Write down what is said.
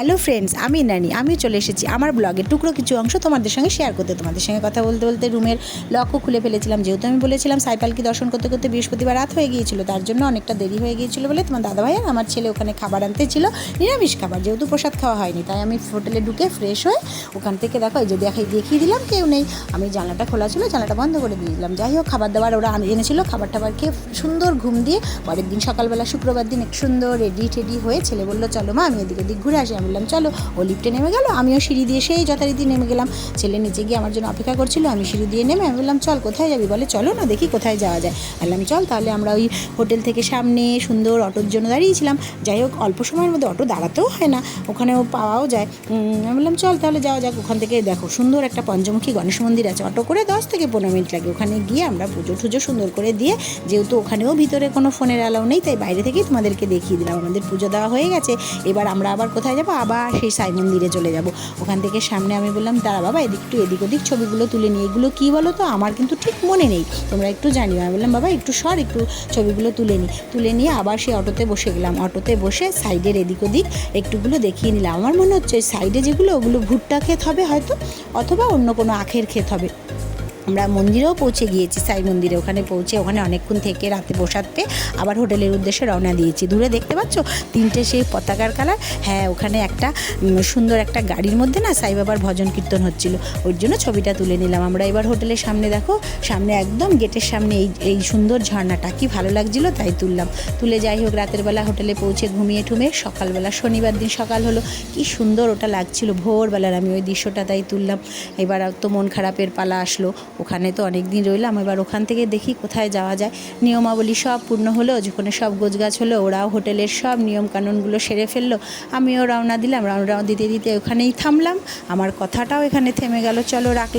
Hello friends আমি নানি। আমি চলে এসেছি আমার ব্লগের টুকরো কিছু অংশ তোমাদের সঙ্গে শেয়ার করতে। তোমাদের সঙ্গে কথা বলতে বলতে রুমের লকও খুলে ফেলেছিলাম। যেহেতু আমি বলেছিলাম সাইপালকি দর্শন করতে করতে বৃহস্পতিবার রাত হয়ে গিয়েছিল, তার জন্য অনেকটা দেরি হয়ে গিয়েছিল বলে তোমার দাদাভাই আর আমার ছেলে ওখানে খাবার আনতে ছিল, নিরামিষ খাবার। যেহেতু প্রসাদ খাওয়া হয়নি, তাই আমি হোটেলে ঢুকে ফ্রেশ হয়ে ওখান থেকে দেখো এই যে দেখাই, দেখিয়ে দিলাম, কেউ নেই। আমি জানলাটা খোলা ছিল, জানলাটা বন্ধ করে দিয়ে দিলাম। যাই হোক, খাবার দাবার ওরা এনেছিল খাবার টাবার খেয়ে সুন্দর ঘুম দিয়ে পরের দিন সকালবেলা, শুক্রবার দিন সুন্দর রেডি টেডি হয়ে ছেলে বলল, চলো মা, আমি এদিক ওদিক ঘুরে আসি বললাম, চলো। ও লিফটে নেমে গেল, আমিও সিঁড়ি দিয়ে সেই যথারীতি নেমে গেলাম। ছেলে নিচে গিয়ে আমার জন্য অপেক্ষা করছিল, আমি সিঁড়ি দিয়ে নেমে আমি বললাম, চল, কোথায় যাবি বলে? চলো না, দেখি কোথায় যাওয়া যায়। বললাম, চল, তাহলে আমরা ওই হোটেল থেকে সামনে সুন্দর অটোর জন্য দাঁড়িয়েছিলাম। যাই হোক, অল্প সময়ের মধ্যে অটো দাঁড়াতেও হয় না ওখানেও পাওয়াও যায়। আমি বললাম, চল, তাহলে যাওয়া যাক। ওখান থেকে দেখো, সুন্দর একটা পঞ্চমুখী গণেশ মন্দির আছে। অটো করে দশ থেকে পনেরো মিনিট লাগে। ওখানে গিয়ে আমরা পুজো টুজো সুন্দর করে দিয়ে, যেহেতু ওখানেও ভিতরে কোনো ফোনের অ্যালাউ নেই, তাই বাইরে থেকেই তোমাদেরকে দেখিয়ে দিলাম। আমাদের পুজো দেওয়া হয়ে গেছে। এবার আমরা আবার কোথায় যাব? আবার সেই সাই মন্দিরে চলে যাব। ওখান থেকে সামনে আমি বললাম, দাঁড়া বাবা, এদিক একটু এদিক ওদিক ছবিগুলো তুলে নিই। এগুলো কী বলো তো আমার কিন্তু ঠিক মনে নেই। তোমরা একটু জানিও। আমি বললাম, বাবা, একটু সর, একটু ছবিগুলো তুলে নিই। তুলে নিয়ে আবার সেই অটোতে বসে গেলাম। অটোতে বসে সাইডের এদিক ওদিক একটুগুলো দেখিয়ে নিলাম। আমার মনে হচ্ছে সাইডে যেগুলো, ওগুলো ভুট্টা ক্ষেত হবে হয়তো, অথবা অন্য কোনো আখের ক্ষেত হবে। আমরা মন্দিরেও পৌঁছে গিয়েছি, সাই মন্দিরে। ওখানে পৌঁছে, ওখানে অনেকক্ষণ থেকে রাতে বসাত আবার হোটেলের উদ্দেশ্যে রওনা দিয়েছি। দূরে দেখতে পাচ্ছ? তিনটে সেই পতাকার কালার। হ্যাঁ ওখানে একটা সুন্দর একটা গাড়ির মধ্যে না সাই বাবার ভজন কীর্তন হচ্ছিল। ওর জন্য ছবিটা তুলে নিলাম। আমরা এবার হোটেলের সামনে দেখো, সামনে একদম গেটের সামনে এই এই সুন্দর ঝর্ণাটা। কি ভালো লাগছিল তাই তুললাম। তুলে যাই হোক, রাতের বেলা হোটেলে পৌঁছে ঘুমিয়ে ঠুমে সকালবেলা শনিবার দিন সকাল হলো। কি সুন্দর ওটা লাগছিল। ভোরবেলার আমি ওই দৃশ্যটা তাই তুললাম। এবার তো মন খারাপের পালা আসলো। ওখানে তো অনেক দিন রইলাম, এবার ওখান থেকে দেখি কোথায় যাওয়া যায়। নিয়মাবলী সব পূর্ণ হলো যেখানে সব গোছগাছ হলো, ওরাও হোটেলের সব নিয়মকানুনগুলো সেরে ফেলল। আমিও রওনা দিলাম, রওনা দিতে দিতে ওখানেই থামলাম, আমার কথাটাও এখানে থেমে গেল, চলো রাখলাম।